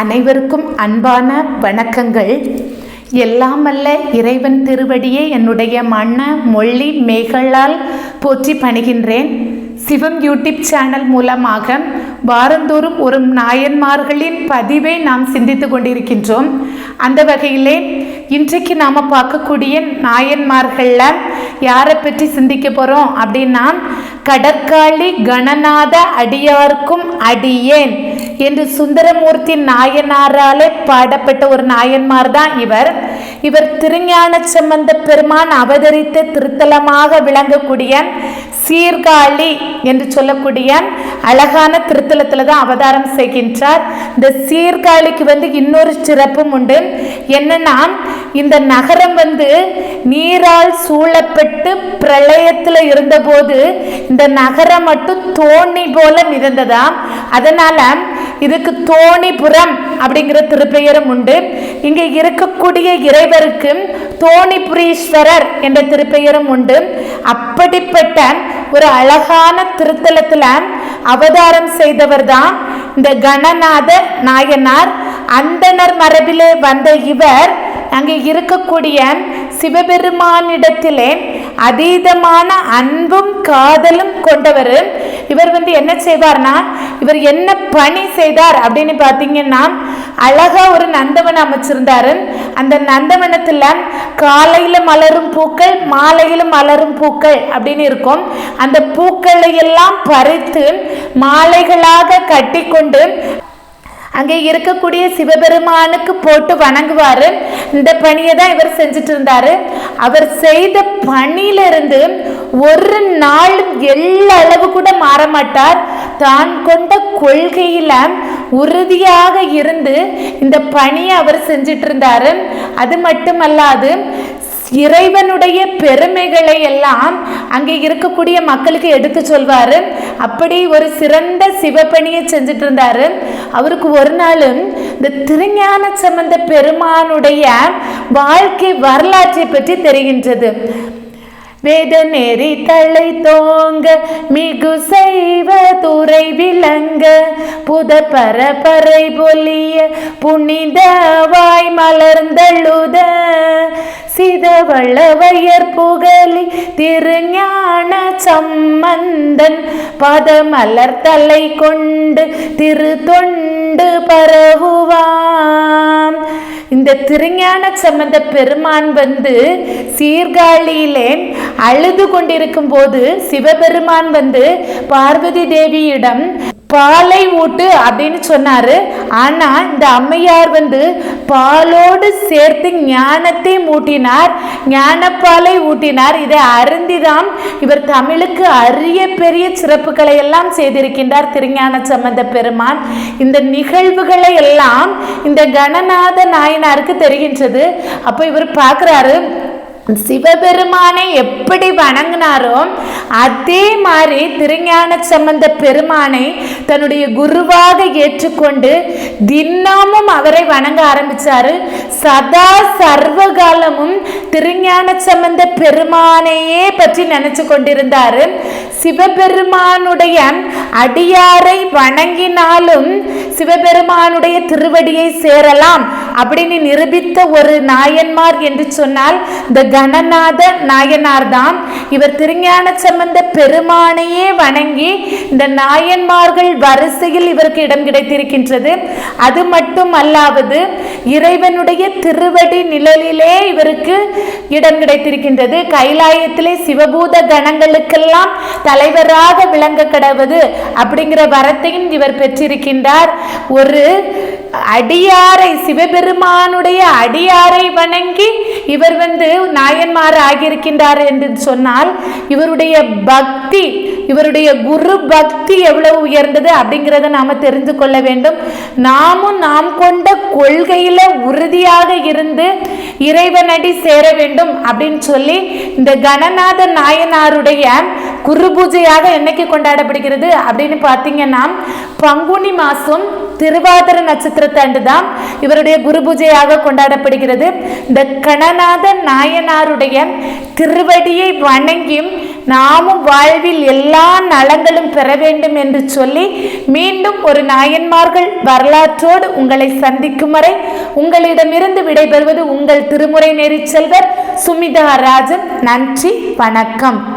அனைவருக்கும் அன்பான வணக்கங்கள். எல்லாமல்ல இறைவன் திருவடியே என்னுடைய மன்ன மொழி மேகளால் போற்றி பணிகின்றேன். சிவம் யூடியூப் சேனல் மூலமாக வாரந்தோறும் ஒரு நாயன்மார்களின் பதிவை நாம் சிந்தித்து கொண்டிருக்கின்றோம். அந்த வகையிலே இன்றைக்கு நாம் பார்க்கக்கூடிய நாயன்மார்களில் யாரை பற்றி சிந்திக்க போகிறோம் அப்படின்னா கடற்காளி கணநாத அடியார்க்கும் அடியேன். என்று சுந்தரமூர்த்தி நாயனாராலே பாடப்பட்ட ஒரு நாயன்மார் தான் இவர். இவர் திருஞான சம்பந்த பெருமான் அவதரித்த திருத்தலமாக விளங்கக்கூடிய சீர்காழி என்று சொல்லக்கூடிய அழகான திருத்தலத்தில் தான் அவதாரம் செய்கின்றார். இந்த சீர்காழிக்கு வந்து இன்னொரு சிறப்பும் உண்டு. என்னன்னா இந்த நகரம் வந்து நீரால் சூழப்பட்டு பிரளயத்தில் இருந்தபோது இந்த நகரம் மட்டும் தோணி போல மிதந்ததாம். அதனால இதுக்கு தோணிபுரம் அப்படிங்கிற திருப்பெயரும் உண்டு. இங்கே இருக்கக்கூடிய இறைவருக்கு தோணிபுரீஸ்வரர் என்ற திருப்பெயரும் உண்டு. அப்படிப்பட்ட ஒரு அழகான திருத்தலத்தில் அவதாரம் செய்தவர் தான் இந்த கணநாத நாயனார். அந்தனர் மரபிலே வந்த இவர் அங்கே இருக்கக்கூடிய சிவபெருமானிடத்திலே அதீதமான அன்பும் காதலும் கொண்டவர். இவர் வந்து என்ன செய்வார்னா இவர் என்ன பணி செய்தார் அப்படின்னு பார்த்தீங்கன்னா அழகா ஒரு நந்தவனம் அமைச்சிருந்தாரு. அந்த நந்தவனத்தில் காலையில் மலரும் பூக்கள் மாலையில மலரும் பூக்கள் அப்படின்னு இருக்கும். அந்த பூக்களை எல்லாம் பறித்து மாலைகளாக கட்டிக்கொண்டு அங்கே இருக்கக்கூடிய சிவபெருமானுக்கு போட்டு வணங்குவார். இந்த பணியை தான் இவர் செஞ்சுட்டு இருந்தார் அவர் செய்த பணியிலிருந்து ஒரு நாளும் எள்ளளவு கூட மாற மாட்டார் தான் கொண்ட கொள்கையில் உறுதியாக இருந்து இந்த பணியை அவர் செஞ்சிட்டு இருந்தார் அது மட்டுமல்லாது இறைவனுடைய பெருமைகளை எல்லாம் அங்கே இருக்கக்கூடிய மக்களுக்கு எடுத்து சொல்வார். அப்படி ஒரு சிறந்த சிவப்பணியை செஞ்சுட்டு இருந்தார் அவருக்கு ஒரு நாளும் இந்த திருஞான சம்பந்த பெருமானுடைய வாழ்க்கை வரலாற்றை பற்றி தெரிகின்றது. வேத நெறி தலை தோங்க மிகு செய்வ துறை விளங்க புத பரப்பறை பொலிய புனித வாய் மலர்ந்தழுத சிதவளவையர் புகழி திருஞான சம்மந்தன் பதமலர் தலை கொண்டு திரு தொண்டு பரவுவாம் இந்த திருஞான சம்பந்த பெருமான் வந்து சீர்காழியிலே அழுது கொண்டிருக்கும் போது சிவபெருமான் வந்து பார்வதி தேவியிடம் பாலை ஊட்டு அப்படின்னு சொன்னார். ஆனால் இந்த அம்மையார் வந்து பாலோடு சேர்த்து ஞானத்தை ஊட்டினார். ஞானப்பாலை ஊட்டினார். இதை அருந்திதான் இவர் தமிழுக்கு அரிய பெரிய சிறப்புகளை எல்லாம் செய்திருக்கின்றார் திருஞான சம்பந்த பெருமான். இந்த நிகழ்வுகளை எல்லாம் இந்த கணநாத நாயனாருக்கு தெரிகின்றது. அப்போ இவர் பார்க்குறாரு சிவபெருமானை எப்படி வணங்கினாரோ அதே மாதிரி திருஞான சம்பந்த பெருமானை தன்னுடைய குருவாக ஏற்றுக்கொண்டு தினமும் அவரை வணங்க ஆரம்பிச்சாரு. சதா சர்வகாலமும் திருஞான சம்பந்த பெருமானையே பற்றி நினைச்சு கொண்டிருந்தாரு. சிவபெருமானுடைய அடியாரை வணங்கினாலும் சிவபெருமானுடைய திருவடியை சேரலாம். அப்படின்னு நிரூபித்த ஒரு நாயன்மார் என்று சொன்னால் இந்த கணநாத நாயனார் தான் இவர் திருஞான சம்பந்த பெருமானையே வணங்கி இந்த நாயன்மார்கள் வரிசையில் இவருக்கு இடம் கிடைத்திருக்கின்றது. அது மட்டும் அல்லாவது இறைவனுடைய திருவடி நிழலிலே இவருக்கு இடம் கிடைத்திருக்கின்றது. கைலாயத்திலே சிவபூத கணங்களுக்கெல்லாம் தலைவராக விளங்க கிடவது அப்படிங்கிற வரத்தையும் இவர் பெற்றிருக்கின்றார். ஒரு அடியாரை சிவபெருமானுடைய அடியாரை வணங்கி இவர் வந்து நாயன்மார் ஆகியிருக்கின்றார் என்று சொன்னால் இவருடைய பக்தி இவருடைய குரு பக்தி எவ்வளவு உயர்ந்தது அப்படிங்கிறத நாம் தெரிந்து கொள்ள வேண்டும். நாமும் நாம் கொண்ட கொள்கையில உறுதியாக இருந்து இறைவனடி சேர வேண்டும் அப்படின்னு சொல்லி இந்த கணநாத நாயனாருடைய குரு பூஜையாக என்னைக்கு கொண்டாடப்படுகிறது அப்படின்னு பார்த்தீங்கன்னா பங்குனி மாதம் திருவாதிர நட்சத்திரத்தண்டு தான் இவருடைய குரு பூஜையாக கொண்டாடப்படுகிறது. இந்த கணநாத நாயனாருடைய திருவடியை வணங்கியும் நாமும் வாழ்வில் எல்லா நலங்களும் பெற வேண்டும் என்று சொல்லி மீண்டும் ஒரு நாயன்மார்கள் வரலாற்றோடு உங்களை சந்திக்கும் வரை உங்களிடமிருந்து விடைபெறுவது உங்கள் திருமுறை நெறிச்செல்வர் சுமிதா ராஜன். நன்றி வணக்கம்.